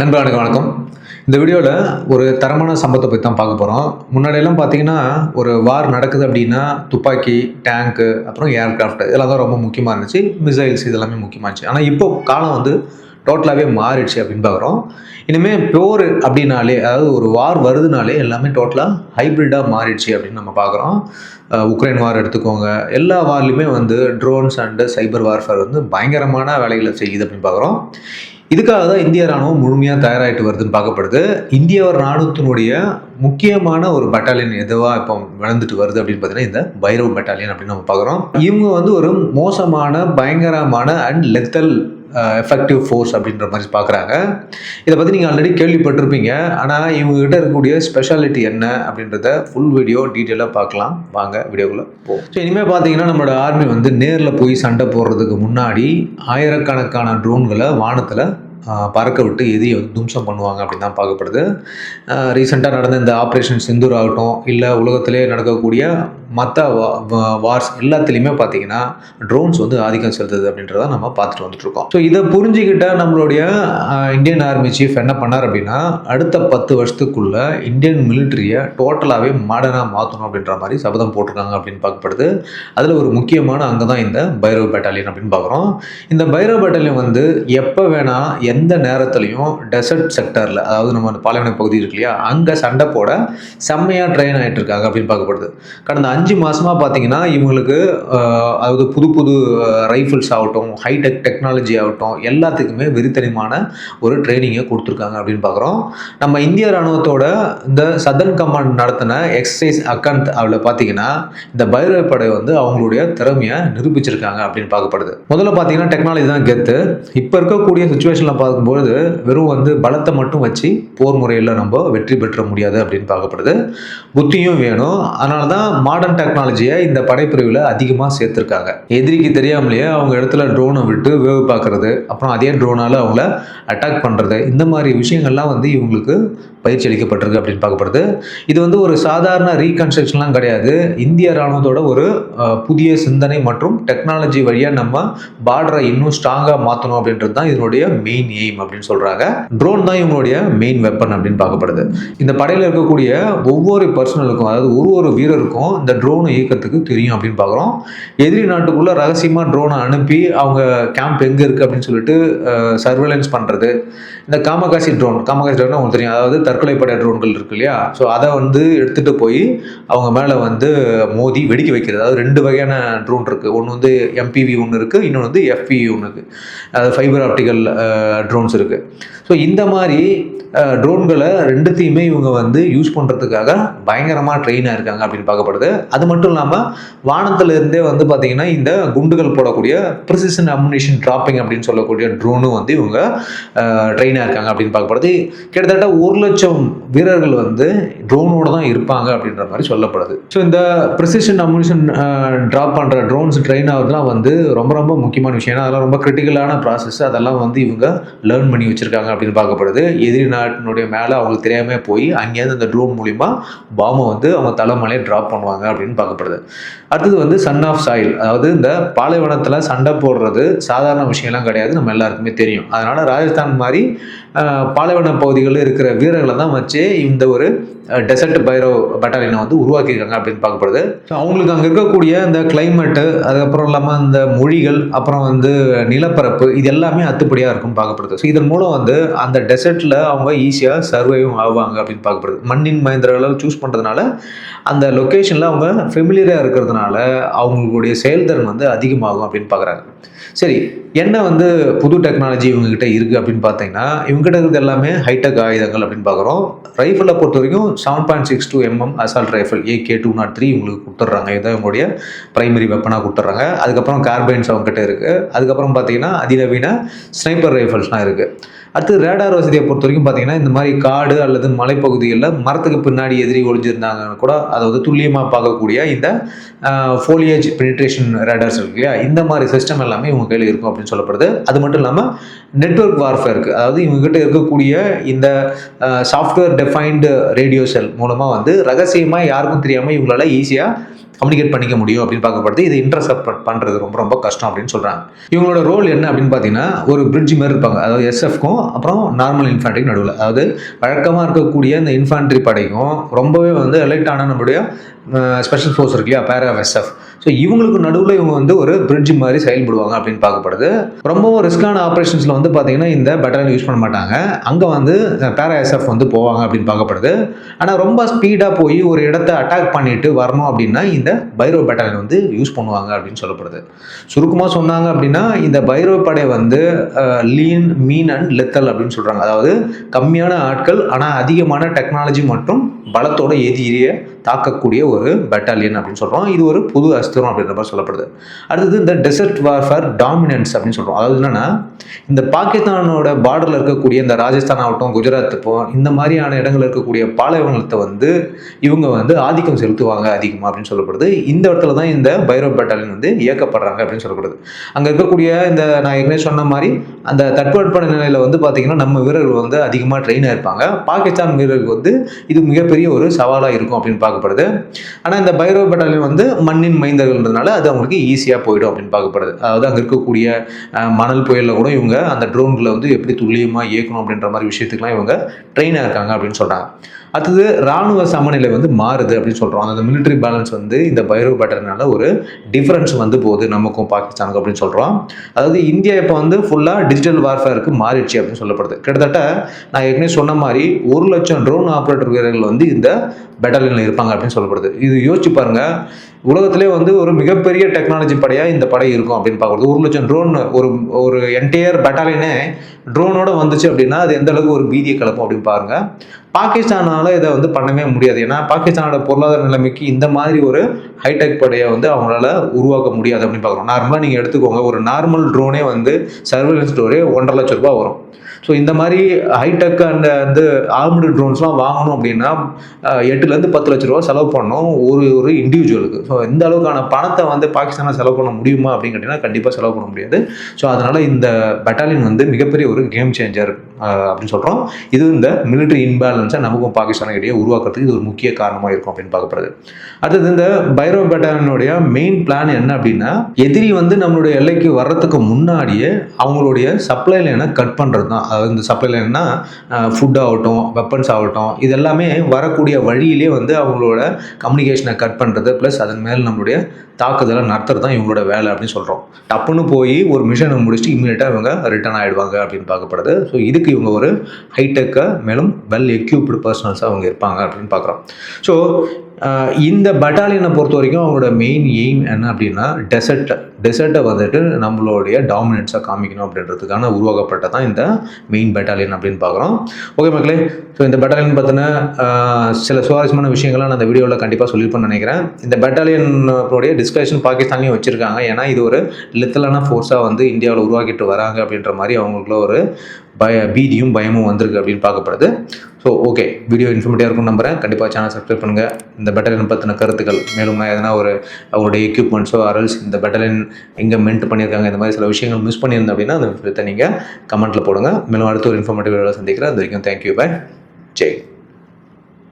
நண்பர்களுக்கு வணக்கம். இந்த வீடியோவில் ஒரு தரமான சம்பவத்தை பற்றி தான் பார்க்க போகிறோம் முன்னாடியெல்லாம் பார்த்தீங்கன்னா ஒரு வார் நடக்குது அப்படின்னா துப்பாக்கி டேங்க்கு அப்புறம் ஏர்கிராஃப்ட் இதெல்லாம் தான் ரொம்ப முக்கியமாக இருந்துச்சு. மிசைல்ஸ் இதெல்லாமே முக்கியமாக இருந்துச்சு. ஆனால் இப்போ காலம் வந்து டோட்டலாகவே மாறிடுச்சு அப்படின்னு பார்க்குறோம் இனிமேல் பியோர் அப்படின்னாலே அதாவது ஒரு வார் வருதுனாலே எல்லாமே டோட்டலாக ஹைப்ரிட்டாக மாறிடுச்சு அப்படின்னு நம்ம பார்க்குறோம். உக்ரைன் வார் எடுத்துக்கோங்க. எல்லா வார்லையுமே வந்து ட்ரோன்ஸ் அண்டு சைபர் வார்ஃபேர் வந்து பயங்கரமான வேலைகளை செய்யுது அப்படின்னு பார்க்குறோம். இதுக்காக தான் இந்திய ராணுவம் முழுமையாக தயாராகிட்டு வருதுன்னு பார்க்கப்படுது. இந்திய ராணுவத்தினுடைய முக்கியமான ஒரு பட்டாலியன் எதுவாக இப்போ வளர்ந்துட்டு வருது அப்படின்னு பார்த்தீங்கன்னா இந்த பைரவ் பட்டாலியன் அப்படின்னு நம்ம பார்க்குறோம். இவங்க வந்து ஒரு மோசமான பயங்கரமான அண்ட் லெத்தல் எஃபெக்டிவ் ஃபோர்ஸ் அப்படின்ற மாதிரி பார்க்குறாங்க. இதை பற்றி நீங்கள் ஆல்ரெடி கேள்விப்பட்டிருப்பீங்க. ஆனால் இவங்ககிட்ட இருக்கக்கூடிய ஸ்பெஷாலிட்டி என்ன அப்படின்றத ஃபுல் வீடியோ டீட்டெயிலாக பார்க்கலாம். வாங்க வீடியோக்குள்ளே போ ஸோ இனிமேல் பார்த்தீங்கன்னா நம்மளோட ஆர்மி வந்து நேரில் போய் சண்டை போடுறதுக்கு முன்னாடி ஆயிரக்கணக்கான ட்ரோன்களை வானத்தில் பறக்க விட்டு எதிரியை வந்து தும்சம் பண்ணுவாங்க அப்படின்னு தான் பார்க்கப்படுது. ரீசெண்டாக நடந்த இந்த ஆப்ரேஷன் சிந்தூர் ஆகட்டும் இல்லை உலகத்திலே நடக்கக்கூடிய மற்ற வார்ஸ் எல்லாத்துலேயுமே பார்த்தீங்கன்னா ட்ரோன்ஸ் வந்து ஆதிக்கம் செலுத்துது அப்படின்றத நம்ம பார்த்துட்டு வந்துட்டுருக்கோம் ஸோ இதை புரிஞ்சுக்கிட்ட நம்மளுடைய இந்தியன் ஆர்மி சீஃப் என்ன பண்ணார் அப்படின்னா அடுத்த பத்து வருஷத்துக்குள்ளே இந்தியன் மிலிட்ரியை டோட்டலாகவே மாடர்னாக மாற்றணும் அப்படின்ற மாதிரி சபதம் போட்டிருக்காங்க அப்படின்னு பார்க்கப்படுது. அதில் ஒரு முக்கியமான அங்கே தான் இந்த பைரவ் பேட்டாலியன் அப்படின்னு பார்க்குறோம். இந்த பைரவ் பேட்டாலியன் வந்து எப்போ வேணால் எந்த நேரத்துலையும் டெசர்ட் செக்டரில் அதாவது நம்ம அந்த பாலைவன பகுதி இருக்கு இல்லையா அங்கே சண்டை போட செம்மையாக ட்ரெயின் ஆகிட்டு இருக்காங்க அப்படின்னு பார்க்கப்படுது. கடந்த அஞ்சு மாதமாக பார்த்தீங்கன்னா இவங்களுக்கு அதாவது புது புது ரைஃபிள்ஸ் ஆகட்டும் ஹைடெக் டெக்னாலஜி ஆகட்டும் எல்லாத்துக்குமே வெறித்தனமான ஒரு ட்ரைனிங்கை கொடுத்துருக்காங்க அப்படின்னு பார்க்குறோம். நம்ம இந்திய ராணுவத்தோட இந்த சதன் கமாண்ட் நடத்தின எக்ஸசைஸ் அக்கண்ட் அதில் பார்த்தீங்கன்னா இந்த பைரவ படை வந்து அவங்களுடைய திறமையை நிரூபிச்சிருக்காங்க அப்படின்னு பார்க்கப்படுது. முதல்ல பார்த்தீங்கன்னா டெக்னாலஜி தான் கெத்து. இப்போ இருக்கக்கூடிய சுச்சுவேஷனில் பார்க்கும்பொழுது வெறும் வந்து பலத்தை மட்டும் வச்சு போர் முறையில் நம்ம வெற்றி பெற்ற முடியாது அப்படின்னு பார்க்கப்படுது. புத்தியும் வேணும். அதனால தான் மாடர்ன் டெக்னாலஜியை இந்த படைப்பிரிவில் அதிகமாக சேர்த்துருக்காங்க. எதிரிக்கு தெரியாமலேயே அவங்க இடத்துல ட்ரோனை விட்டு வேவு பார்க்குறது அப்புறம் அதே ட்ரோனால் அவங்கள அட்டாக் பண்ணுறது இந்த மாதிரி விஷயங்கள்லாம் வந்து இவங்களுக்கு பயிற்சி அளிக்கப்பட்டிருக்கு அப்படின்னு பார்க்கப்படுது. இது வந்து ஒரு சாதாரண ரீகன்ஸ்ட்ரக்ஷன்லாம் கிடையாது. இந்திய ராணுவத்தோட ஒரு புதிய சிந்தனை மற்றும் டெக்னாலஜி வழியாக நம்ம பார்டரை இன்னும் ஸ்ட்ராங்காக மாற்றணும் அப்படின்றது தான் இதனுடைய மெயின் எய்ம் அப்படின்னு சொல்கிறாங்க ட்ரோன் தான் இவங்களுடைய மெயின் வெப்பன் அப்படின்னு பார்க்கப்படுது. இந்த படையில் இருக்கக்கூடிய ஒவ்வொரு பர்சனலுக்கும் அதாவது ஒரு ஒரு வீரருக்கும் இந்த ட்ரோனை இயக்கத்துக்கு தெரியும் அப்படின்னு பார்க்குறோம். எதிரி நாட்டுக்குள்ளே ரகசியமாக ட்ரோனை அனுப்பி அவங்க கேம்ப் எங்கே இருக்குது அப்படின்னு சொல்லிட்டு சர்வேலன்ஸ் பண்ணுறது இந்த காமகாசி ட்ரோன் காமகாசி ட்ரோன் உங்களுக்கு தெரியும். அதாவது தற்கொலை படை ட்ரோன்கள் இருக்கு இல்லையா? ஸோ அதை வந்து எடுத்துகிட்டு போய் அவங்க மேலே வந்து மோதி வெடிக்க வைக்கிறது. அதாவது ரெண்டு வகையான ட்ரோன் இருக்குது ஒன்று வந்து எம்பிவி ஒன்று இருக்குது இன்னொன்று வந்து எஃபிவி ஒன்று இருக்குது அதாவது ஃபைபர் ஆப்டிக்கல் ட்ரோன்ஸ் இருக்குது ஸோ இந்த மாதிரி ட்ரோன்களை ரெண்டுத்தையுமே இவங்க வந்து யூஸ் பண்ணுறதுக்காக பயங்கரமாக ட்ரெயினாக இருக்காங்க அப்படின்னு பார்க்கப்படுது. அது மட்டும் இல்லாமல் வானத்திலிருந்தே வந்து பார்த்திங்கன்னா இந்த குண்டுகள் போடக்கூடிய ப்ரிசிஷன் அம்முனிஷன் ட்ராப்பிங் அப்படின்னு சொல்லக்கூடிய ட்ரோனும் வந்து இவங்க ட்ரெயினாக இருக்காங்க அப்படின்னு பார்க்கப்படுது. கிட்டத்தட்ட ஒரு லட்சம் வீரர்கள் வந்து ட்ரோனோட தான் இருப்பாங்க அப்படின்ற மாதிரி சொல்லப்படுது. ஸோ இந்த ப்ரிசிஷன் அம்முனிஷன் ட்ராப் பண்ணுற ட்ரோன்ஸ் ட்ரெயின் ஆகுதுலாம் வந்து ரொம்ப ரொம்ப முக்கியமான விஷயம். ஏன்னா அதெல்லாம் ரொம்ப கிரிட்டிக்கலான ப்ராசஸ் அதெல்லாம் வந்து இவங்க லேர்ன் பண்ணி வச்சுருக்காங்க அப்படின்னு பார்க்கப்படுது. எதிரி நாட்டினுடைய மேலே அவங்களுக்கு தெரியாமல் போய் அங்கேருந்து அந்த ட்ரோன் மூலிமா பாம்பை வந்து அவங்க தலைமலையை ட்ராப் பண்ணுவாங்க அப்படின்னு பார்க்கப்படுது. அடுத்தது வந்து சன் ஆஃப் சாயில் அதாவது இந்த பாலைவனத்தில் சண்டை போடுறது சாதாரண விஷயம்லாம் கிடையாது நம்ம எல்லாருக்குமே தெரியும். அதனால் ராஜஸ்தான் மாதிரி பாலைவன பகுதிகளில் இருக்கிற வீரர்களை தான் வச்சு இந்த ஒரு டெசர்ட் பைரோ பட்டாலியனை வந்து உருவாக்கியிருக்காங்க அப்படின்னு பார்க்கப்படுது. ஸோ அவங்களுக்கு அங்கே இருக்கக்கூடிய இந்த கிளைமேட்டு அதுக்கப்புறம் இல்லாமல் இந்த மொழிகள் அப்புறம் வந்து நிலப்பரப்பு இது எல்லாமே அத்துப்படியாக இருக்கும்னு பார்க்கப்படுது. ஸோ இதன் மூலம் வந்து அந்த டெசர்ட்டில் அவங்க ஈஸியாக சர்வைவும் ஆவாங்க அப்படின்னு பார்க்கப்படுது. மண்ணின் மயந்திரங்களை சூஸ் பண்ணுறதுனால அந்த லொக்கேஷனில் அவங்க ஃபெமிலியராக இருக்கிறதுனால அவங்களுடைய செயல்திறன் வந்து அதிகமாகும் அப்படின்னு பார்க்குறாங்க. சரி என்ன வந்து புது டெக்னாலஜி இவங்ககிட்ட இருக்குது அப்படின்னு பார்த்தீங்கன்னா இவங்ககிட்ட இருக்கிறது எல்லாமே ஹைடெக் ஆயுதங்கள் அப்படின்னு பார்க்குறோம். ரைஃபிளை பொறுத்த வரைக்கும் seven point six two MM assault rifle AK two not three இவங்களுக்கு கொடுத்துட்றாங்க. இதுதான் இவங்களுடைய பிரைமரி வெப்பனாக கொடுத்துட்றாங்க. அதுக்கப்புறம் கார்பைன்ஸ் அவங்ககிட்ட இருக்குது அதுக்கப்புறம் பார்த்தீங்கன்னா அதிநவீன ஸ்னைப்பர் ரைஃபிள்ஸ்லாம் இருக்குது அடுத்து ரேடார் வசதியை பொறுத்த வரைக்கும் பார்த்தீங்கன்னா இந்த மாதிரி காடு அல்லது மலைப்பகுதிகளில் மரத்துக்கு பின்னாடி எதிரி ஒழிஞ்சிருந்தாங்கன்னு கூட அதை வந்து துல்லியமாக பார்க்கக்கூடிய இந்த ஃபோலியேஜ் பெனிட்ரேஷன் ரேடார்ஸ் இருக்கு இல்லையா? இந்த மாதிரி சிஸ்டம் எல்லாம் எல்லாமே இவங்க கையில் இருக்கும் அப்படின்னு சொல்லப்படுது. அது மட்டும் இல்லாமல் நெட்வொர்க் வார்ஃபேருக்கு அதாவது இவங்ககிட்ட இருக்கக்கூடிய இந்த சாஃப்ட்வேர் டெஃபைன்டு ரேடியோ செல் மூலமாக வந்து ரகசியமாக யாருக்கும் தெரியாமல் இவங்களால ஈஸியாக கம்யூனிகேட் பண்ணிக்க முடியும் அப்படின்னு பார்க்கப்படுது. இது இன்டர்செப்ட் பண்ணுறது ரொம்ப ரொம்ப கஷ்டம் அப்படின்னு சொல்கிறாங்க இவங்களோட ரோல் என்ன அப்படின்னு பார்த்தீங்கன்னா ஒரு பிரிட்ஜ் மாதிரி இருப்பாங்க. அதாவது எஸ்எஃப்க்கும் அப்புறம் நார்மல் இன்ஃபேண்ட்ரிக்கு நடுவில். அதாவது வழக்கமாக இருக்கக்கூடிய இந்த இன்ஃபேண்ட்ரி படைக்கும் ரொம்பவே வந்து எலெக்ட் ஆன நம்மளுடைய ஸ்பெஷல் ஃபோர்ஸ் இருக்கு இல்லையா? பேரா எஸ்எஃப் ஸோ இவங்களுக்கு நடுவில் இவங்க வந்து ஒரு பிரிட்ஜ் மாதிரி செயல்படுவாங்க அப்படின்னு பார்க்கப்படுது. ரொம்பவும் ரிஸ்கான ஆப்ரேஷன்ஸில் வந்து பார்த்தீங்கன்னா இந்த பட்டாலியன் யூஸ் பண்ண மாட்டாங்க. அங்கே வந்து பேரா எஸ்எஃப் வந்து போவாங்க அப்படின்னு பார்க்கப்படுது. ஆனால் ரொம்ப ஸ்பீடாக போய் ஒரு இடத்த அட்டாக் பண்ணிட்டு வரணும் அப்படின்னா இந்த பைரோ பட்டாலியன் வந்து யூஸ் பண்ணுவாங்க அப்படின்னு சொல்லப்படுது. சுருக்கமாக சொன்னாங்க அப்படின்னா இந்த பைரோ படை வந்து லீன் மீன் அண்ட் லெத்தல் அப்படின்னு சொல்கிறாங்க அதாவது கம்மியான ஆட்கள் ஆனால் அதிகமான டெக்னாலஜி மற்றும் பலத்தோட எதிரியை தாக்கக்கூடிய ஒரு பட்டாலியன் அப்படின்னு சொல்கிறோம் இது ஒரு புது அஸ்திரம் அப்படின்ற மாதிரி சொல்லப்படுது. அடுத்தது இந்த டெசர்ட் வார்ஃபேர் டாமினன்ஸ் அப்படின்னு சொல்கிறோம் அதாவது என்னென்னா இந்த பாகிஸ்தானோட பார்டரில் இருக்கக்கூடிய இந்த ராஜஸ்தான் ஆகட்டும் குஜராத் இப்போ இந்த மாதிரியான இடங்களில் இருக்கக்கூடிய பாலைவனத்தை வந்து இவங்க வந்து ஆதிக்கம் செலுத்துவாங்க அதிகமாக அப்படின்னு சொல்லப்படுது. இந்த இடத்துல தான் இந்த பைரோ பட்டாலியன் வந்து இயக்கப்படுறாங்க அப்படின்னு சொல்லப்படுது. அங்கே இருக்கக்கூடிய இந்த நான் ஏற்கனவே சொன்ன மாதிரி அந்த தட்பவெட்ப நிலையில் வந்து பார்த்தீங்கன்னா நம்ம வீரர்கள் வந்து அதிகமாக ட்ரெயினாக இருப்பாங்க. பாகிஸ்தான் வீரர்களுக்கு வந்து இது மிகப்பெரிய ஒரு சவாலாக இருக்கும் அப்படின்னு பார்க்கப்படுது. ஆனால் இந்த பைரோ பட்டாலியன் வந்து மண்ணின் இருந்ததுனால அது அவங்களுக்கு ஈஸியாக போயிடும் அப்படின்னு பார்க்கப்படுது. அதாவது அங்கே இருக்கக்கூடிய மணல் புயலில் கூட இவங்க அந்த ட்ரோன்களை வந்து எப்படி துல்லியமாக இயக்கணும் அப்படின்ற மாதிரி விஷயத்துக்குலாம் இவங்க ட்ரெயினாக இருக்காங்க அப்படின்னு சொல்கிறாங்க அடுத்தது ராணுவ சமநிலை வந்து மாறுது அப்படின்னு சொல்கிறோம் அந்த மிலிட்ரி பேலன்ஸ் வந்து இந்த பைரவ பேட்டர்னால ஒரு டிஃப்ரென்ஸ் வந்து போகுது நமக்கும் பாகிஸ்தானுக்கும் அப்படின்னு சொல்கிறோம் அதாவது இந்தியா இப்போ வந்து ஃபுல்லாக டிஜிட்டல் வார்ஃபேருக்கு மாறிடுச்சு அப்படின்னு சொல்லப்படுது. கிட்டத்தட்ட நான் ஏற்கனவே சொன்ன மாதிரி ஒரு லட்சம் ட்ரோன் ஆப்ரேட்டர் வீரர்கள் வந்து இந்த பெட்டாலியனில் இருப்பாங்க அப்படின்னு சொல்லப்படுது. இது யோசிச்சு பாருங்கள் உலகத்திலே வந்து ஒரு மிகப்பெரிய டெக்னாலஜி படையாக இந்த படை இருக்கும் அப்படின்னு பார்க்குறது. ஒரு லட்சம் ட்ரோன் ஒரு ஒரு என்டையர் பட்டாலியனே ட்ரோனோட வந்துச்சு அப்படின்னா அது எந்த அளவுக்கு ஒரு பீதியை கலப்பும் அப்படின்னு பாருங்கள் பாகிஸ்தானால இதை வந்து பண்ணவே முடியாது. ஏன்னா பாகிஸ்தானோட பொருளாதார நிலைமைக்கு இந்த மாதிரி ஒரு ஹைடெக் படையை வந்து அவங்களால உருவாக்க முடியாது அப்படின்னு பார்க்குறோம். நார்மலாக நீங்கள் எடுத்துக்கோங்க ஒரு நார்மல் ட்ரோனே வந்து சர்வேலன்ஸ் ட்ரோனே ஒன்றரை லட்ச ரூபாய் வரும். ஸோ இந்த மாதிரி ஹைடெக் அண்ட் வந்து ஆர்ம்டு ட்ரோன்ஸ்லாம் வாங்கணும் அப்படின்னா எட்டுலேருந்து பத்து லட்ச ரூபா செலவு பண்ணணும் ஒரு ஒரு இண்டிவிஜுவலுக்கு ஸோ இந்த அளவுக்கான பணத்தை வந்து பாகிஸ்தானில் செலவு பண்ண முடியுமா அப்படின்னு கேட்டிங்கன்னா கண்டிப்பாக செலவு பண்ண முடியாது. ஸோ அதனால் இந்த பெட்டாலியன் வந்து மிகப்பெரிய ஒரு கேம் சேஞ்சர் அப்படின்னு சொல்கிறோம் இது இந்த மிலிட்ரி இன்பேலன்ஸை நமக்கும் பாகிஸ்தானுக்கு இடையே உருவாக்குறதுக்கு இது ஒரு முக்கிய காரணமாக இருக்கும் அப்படின்னு பார்க்கப்படுது. அடுத்தது இந்த பைரவ் பெட்டாலியனுடைய மெயின் பிளான் என்ன அப்படின்னா எதிரி வந்து நம்மளுடைய எல்லைக்கு வர்றதுக்கு முன்னாடியே அவங்களுடைய சப்ளை லைனை கட் பண்ணுறது தான். அதாவது இந்த சப்ளை லைன்னா ஃபுட் ஆகட்டும் வெப்பன்ஸ் ஆகட்டும் இது எல்லாமே வரக்கூடிய வழியிலே வந்து அவங்களோட கம்யூனிகேஷனை கட் பண்ணுறது ப்ளஸ் அதன் மேல் நம்மளுடைய தாக்குதலை நடத்துறது தான் இவங்களோட வேலை அப்படின்னு சொல்கிறோம் டப்புன்னு போய் ஒரு மிஷனை முடிச்சுட்டு இம்மீடியட்டாக இவங்க ரிட்டர்ன் ஆகிடுவாங்க அப்படின்னு பார்க்கப்படுது. ஸோ இதுக்கு இவங்க ஒரு ஹைடெக்கை மேலும் வெல் எக்யூப்டு பர்சனல்ஸாக அவங்க இருப்பாங்க அப்படின்னு பார்க்குறோம். ஸோ இந்த பட்டாலியனை பொறுத்த வரைக்கும் அவங்களோட மெயின் எய்ம் என்ன அப்படின்னா டெசர்ட்டை டெசர்ட்டை வந்துட்டு நம்மளுடைய டாமினன்ஸாக காமிக்கணும் அப்படின்றதுக்கான உருவாக்கப்பட்ட தான் இந்த மெயின் பட்டாலியன் அப்படின்னு பார்க்குறோம். ஓகே மக்களே ஸோ இந்த பட்டாலியன் பற்றின சில சுவாரஸ்யமான விஷயங்கள்லாம் நான் அந்த வீடியோவில் கண்டிப்பாக சொல்லியிருப்பேன்னு நினைக்கிறேன். இந்த பட்டாலியனுடைய டிஸ்கஷன் பாகிஸ்தான்லேயும் வச்சுருக்காங்க. ஏன்னா இது ஒரு லித்தலான ஃபோர்ஸாக வந்து இந்தியாவில் உருவாக்கிட்டு வராங்க அப்படின்ற மாதிரி அவங்களுக்குள்ள ஒரு பய பீதியும் பயமும் வந்திருக்கு அப்படின்னு பார்க்கப்படுது. ஸோ ஓகே வீடியோ இன்ஃபர்மேட்டிவாக இருக்கும் நம்புறேன். கண்டிப்பாக சேனல் சப்ஸ்கிரைப் பண்ணுங்கள் இந்த பெட்டலின் பற்றின கருத்துக்கள் மேலும் நான் எதனா ஒரு அவங்களுடைய எக்யூப்மெண்ட்ஸோ அரல்ஸ் இந்த பெட்டலின் எங்கே மென்ட் பண்ணியிருக்காங்க இந்த மாதிரி சில விஷயங்கள் மிஸ் பண்ணியிருந்தோம் அப்படின்னா அந்த விஷயத்தை நீங்கள் கமெண்ட்டில் போடுங்க. மேலும் அடுத்த ஒரு இன்ஃபர்மேட்டிவ் வீடியோவில் சந்திக்கிறேன். அது வரைக்கும் தேங்க்யூ பை ஜெய்